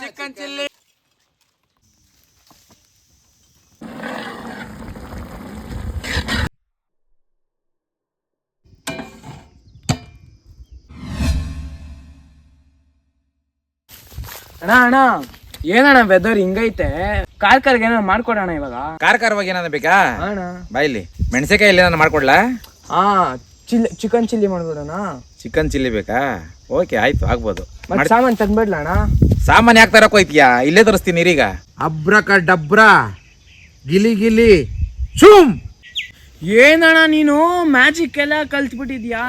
Chicken chilli. ಅಣ್ಣ ಅಣ್ಣ ಏನಣ್ಣ ವೆದರ್ ಹಿಂಗೈತೆ? ಕಾರ್ ಕಾರ್ಗೆ ಏನಾರ ಮಾಡ್ಕೊಡೋಣ ಇವಾಗ? ಕಾರ್ ಖಾರವಾಗಿ ಏನಾದ್ರು ಬೇಕಾ? ಅಣ್ಣ. ಬಾಯಿಲಿ ಮೆಣಸಿನಕಾಯಿ ಇಲ್ಲಿ ನಾನು ಮಾಡ್ಕೊಡ್ಲಾ? ಹಾ ಚಿಲ್ಲಿ ಚಿಕನ್ ಚಿಲ್ಲಿ ಮಾಡ್ಬೋದಣ್ಣ? ಚಿಕನ್ ಚಿಲ್ಲಿ ಬೇಕಾ? ಓಕೆ ಆಯ್ತು ಆಗ್ಬೋದು. ಮತ್ತೆ ಸಾಮಾನ್ ತಂದ್ಬಿಡ್ಲ ಅಣ್ಣ? ಸಾಮಾನ್ಯ ಯಾಕೆ ತರಕ್ ಹೋಯ್ತೀಯಾ? ಇಲ್ಲೇ ತರಿಸ್ತೀನಿ ಈಗ ಅಬ್ರಕ ಡಬ್ರ ಗಿಲಿ ಗಿಲಿ ಚೂಮ್ ಏನಣ್ಣ ನೀನು? ಮ್ಯಾಜಿಕ್ ಎಲ್ಲ ಕಲ್ತ್ಬಿಟ್ಟಿದ್ಯಾ?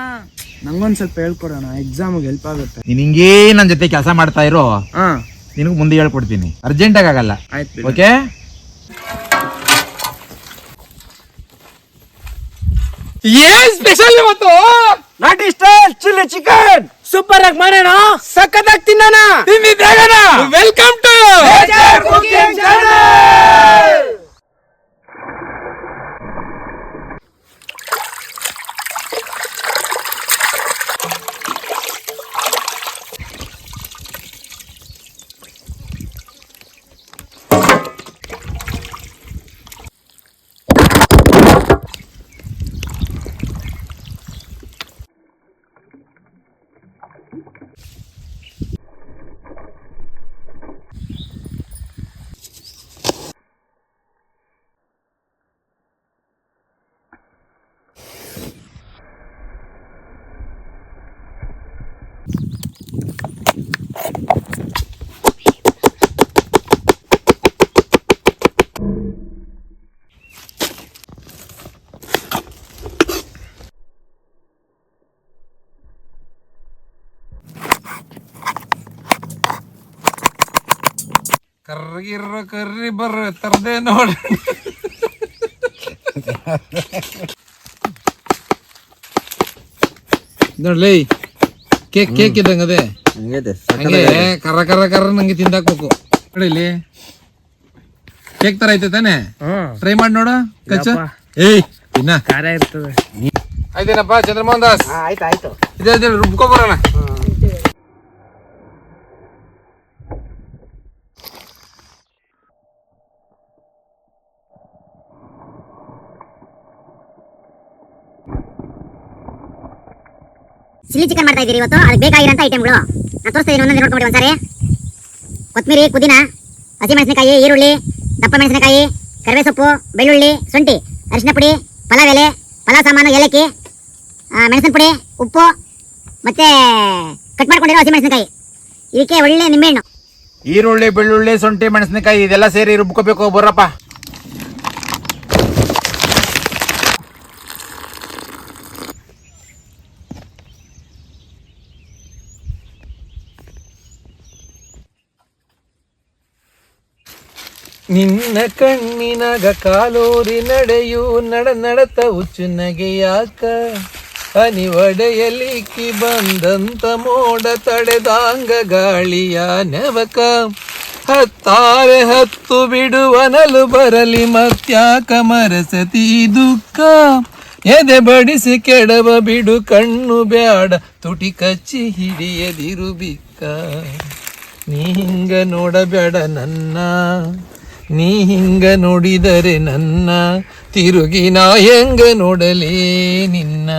ನಂಗೊಂದ್ ಸ್ವಲ್ಪ ಹೇಳ್ಕೊಡೋಣ ಎಕ್ಸಾಮ್ಗೆ ಹೆಲ್ಪ್ ಆಗುತ್ತೆ. ನೀನ್ ಹಿಂಗೇ ನನ್ನ ಜೊತೆ ಕೆಲಸ ಮಾಡ್ತಾ ಇರೋ. ಹಾ. ನಿನಗೆ ಮುಂದೆ ಹೇಳ್ಕೊಡ್ತೀನಿ. ಅರ್ಜೆಂಟ್ ಆಗಲ್ಲ. ಆಯ್ತು ಓಕೆ ಏನ್ ಸ್ಪೆಷಲ್ ಇವತ್ತು? ನಾಟಿ ಸ್ಟೈಲ್ ಚಿಲ್ಲಿ ಚಿಕನ್ ಸೂಪರ್ ಆಗಿ ಮಾಡೋಣ ಸಖತ್ತಾಗಿ ತಿನ್ನೋಣ ತಿನ್ನಿ ಬೇಗನ? ವೆಲ್ಕಮ್ ಟು ಕರ್ಗಿರ ಕರ್ರಿ ಬರ್ರ ತರದೆ ನೋಡಿ. ನೋಡ್ಲಿ ಕೇಕ್ ಕೇಕ್ ಇದ್ದಂಗ ಅದೇ. ಹಂಗೆ ಕರ್ರ ಕರ್ರ ಕರ್ರ ನಂಗೆ ತಿಂದಾಕ್ಬೇಕು. ನೋಡಿಲಿ ಇಲ್ಲಿ. ಕೇಕ್ ತರ ಐತೆ ತಾನೆ? ಹ್ಮ್. ಟ್ರೈ ಮಾಡಿ ನೋಡು ಕಚ್ಚ. ಏಯ್ ಇನ್ನ. ಖಾರ ಇರ್ತದೆ. ಆಯ್ತೇನಪ್ಪ ಚಂದ್ರಮೋಹನ್ ದಾಸ್. ಆಯ್ತು ಆಯ್ತು. ಇದೇ ಇದೇ ರುಬ್ಕೊ ಬರೋಣ. ಚಿಲ್ಲಿ ಚಿಕನ್ ಮಾಡ್ತಾ ಇದ್ದೀರಿ ಇವತ್ತು. ಅದಕ್ಕೆ ಬೇಕಾಗಿರೋಂಥ ಐಟಮ್ಗಳು ನಾನು ತೋರಿಸ್ತೀನಿ ಒಂದೊಂದು ನೋಡ್ಕೊಂಡು ಒಂದ್ಸಾರಿ. ಕೊತ್ತಂಬರಿ ಪುದೀನ ಹಸಿಮೆಣಸಿನಕಾಯಿ ಈರುಳ್ಳಿ, ದಪ್ಪ ಮೆಣಸಿನಕಾಯಿ ಕರಿವೆ ಸೊಪ್ಪು ಬೆಳ್ಳುಳ್ಳಿ, ಶುಂಠಿ, ಅರಿಶಿನ ಪುಡಿ ಪಲಾವ್ ಎಲೆ ಪಲಾವ್ ಸಾಮಾನು ಏಲಕ್ಕಿ ಮೆಣಸಿನ ಪುಡಿ, ಉಪ್ಪು, ಮತ್ತೆ ಕಟ್ ಮಾಡ್ಕೊಂಡಿರೋ ಹಸಿಮೆಣಸಿನಕಾಯಿ ಇದಕ್ಕೆ ಒಳ್ಳೆ ನಿಂಬೆಹಣ್ಣು. ಈರುಳ್ಳಿ, ಬೆಳ್ಳುಳ್ಳಿ, ಶುಂಠಿ, ಮೆಣಸಿನಕಾಯಿ, ಇದೆಲ್ಲ ಸೇರಿ ರುಬ್ಕೋಬೇಕು, ಬರ್ರಪ್ಪ. ನಿನ್ನ ಕಣ್ಣಿನಾಗ ಕಾಲೂರಿ ನಡೆಯು ನಡ ನಡತ ಹುಚ್ಚು ನಗೆಯಾಕ. ಕಿ ಬಂದಂತ ಮೋಡ ತಡೆದಾಂಗ ಗಾಳಿಯ ನೆವಕ. ಹತ್ತಾರೆ ಹತ್ತು ಬಿಡುವನಲು ಬರಲಿ ಮತ್ಯಾಕ ಮರಸತಿ ದುಃಖ. ಎದೆ ಬಡಿಸಿ ಕೆಡವ ಬಿಡು ಕಣ್ಣು ಬ್ಯಾಡ ತುಟಿ ಕಚ್ಚಿ ಹಿಡಿಯದಿರು ಬಿಕ್ಕ. ನೀ ಹಿಂಗ ನೋಡಬೇಡ ನನ್ನ. ನೀ ಹಿಂಗ ನೋಡಿದರೆ ನನ್ನ ತಿರುಗಿ ನಾ ಹೆಂಗ ನೋಡಲೇ ನಿನ್ನ?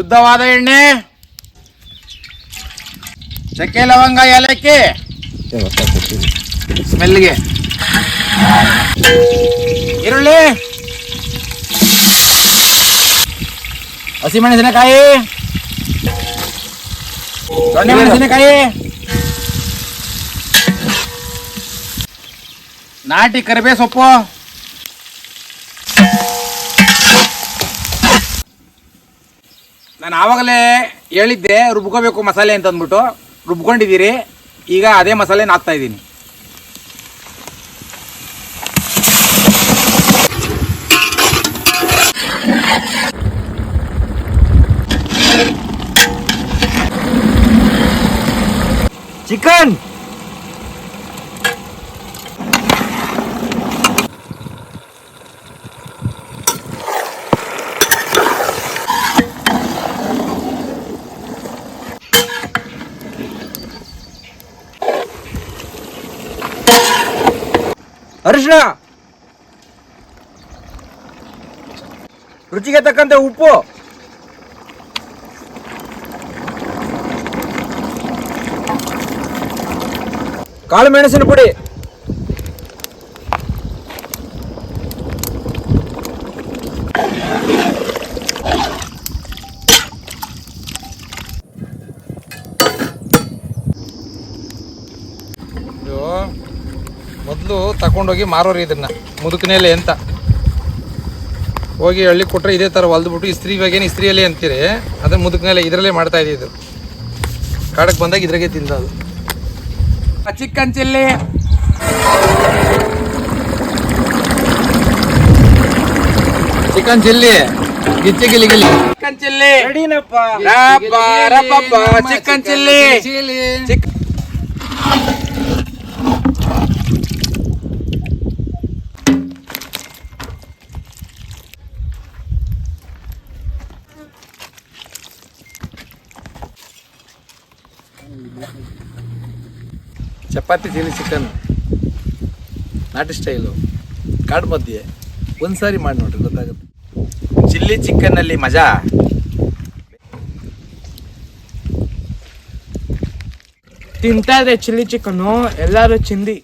ಶುದ್ಧವಾದ ಎಣ್ಣೆ. ಚಕ್ಕೆ ಲವಂಗ ಏಲಕ್ಕಿ. ಸ್ಮೆಲ್ಗೆ. ಈರುಳ್ಳಿ. ಹಸಿಮೆಣಸಿನಕಾಯಿ ದೊಣ್ಣೆ ಮೆಣಸಿನಕಾಯಿ. ನಾಟಿ ಕರಿಬೇ ಸೊಪ್ಪು. ನಾನು ಆವಾಗಲೇ ಹೇಳಿದ್ದೆ ರುಬ್ಕೋಬೇಕು ಮಸಾಲೆ ಅಂತ ಅಂದ್ಬಿಟ್ಟು. ರುಬ್ಕೊಂಡಿದ್ದೀರಿ ಈಗ ಅದೇ ಮಸಾಲೆನ ಹಾಕ್ತಾ ಇದ್ದೀನಿ. ಚಿಕನ್! ಅರಿಶಿನ ರುಚಿಗೆ ತಕ್ಕಂತೆ ಉಪ್ಪು! ಕಾಳು ಮೆಣಸಿನ ಪುಡಿ ಇದು ಮೊದಲು ತಗೊಂಡೋಗಿ ಮಾರೋರು ಇದನ್ನ ಮುದುಕನೇಲೆ ಅಂತ. ಹೋಗಿ ಹಳ್ಳಿ ಕೊಟ್ಟರೆ ಇದೇ ಥರ ಹೊಲ್ದ್ಬಿಟ್ಟು ಇಸ್ತ್ರಿ ಇವಾಗೇನು ಇಸ್ತ್ರಿ ಅಂತೀರಿ? ಅದೇ ಮುದುಕನೇಲೆ ಇದರಲ್ಲೇ ಮಾಡ್ತಾ ಇದು ಕಾಡಕ್ಕೆ ಬಂದಾಗ ಇದ್ರಾಗೆ ತಿಂದದು ಚಿಕನ್ ಚಿಲ್ಲಿ. ಚಿಕನ್ ಚಿಲ್ಲಿ ಗಿಚ್ಚಿ ಗಿಲಿ ಗಿಲಿ. Chicken chilli. Chicken chilli. ಚಿಕ್ ಚಪಾತಿ ಚಿಲ್ಲಿ ಚಿಕನ್. ನಾಟಿ ಸ್ಟೈಲು ಕಾಡು ಮಧ್ಯೆ. ಒಂದ್ಸಾರಿ ಮಾಡಿ ನೋಡ್ರಿ ಗೊತ್ತಾಗುತ್ತೆ. ಚಿಲ್ಲಿ ಚಿಕನ್ ಅಲ್ಲಿ ಮಜಾ? ತಿಂತಾ ಇದೆ ಚಿಲ್ಲಿ ಚಿಕನ್ನು ಎಲ್ಲಾರು ಚಿಂದಿ.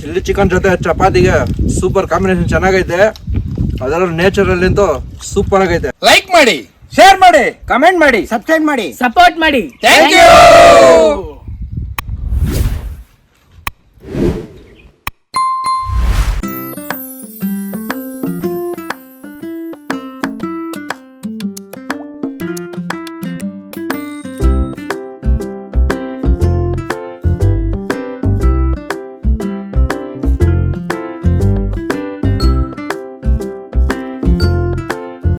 ಚಿಲ್ಲಿ ಚಿಕನ್ ಜೊತೆ ಚಪಾತಿಗೆ ಸೂಪರ್ ಕಾಂಬಿನೇಷನ್ ಚೆನ್ನಾಗೈತೆ. ಅದರಲ್ಲೂ ನೇಚರಲ್ಲಿಂತೂ ಸೂಪರ್ ಆಗೈತೆ. ಲೈಕ್ ಮಾಡಿ. ಶೇರ್ ಮಾಡಿ ಕಮೆಂಟ್ ಮಾಡಿ ಸಬ್ಸ್ಕ್ರೈಬ್ ಮಾಡಿ. ಸಪೋರ್ಟ್ ಮಾಡಿ. Thank you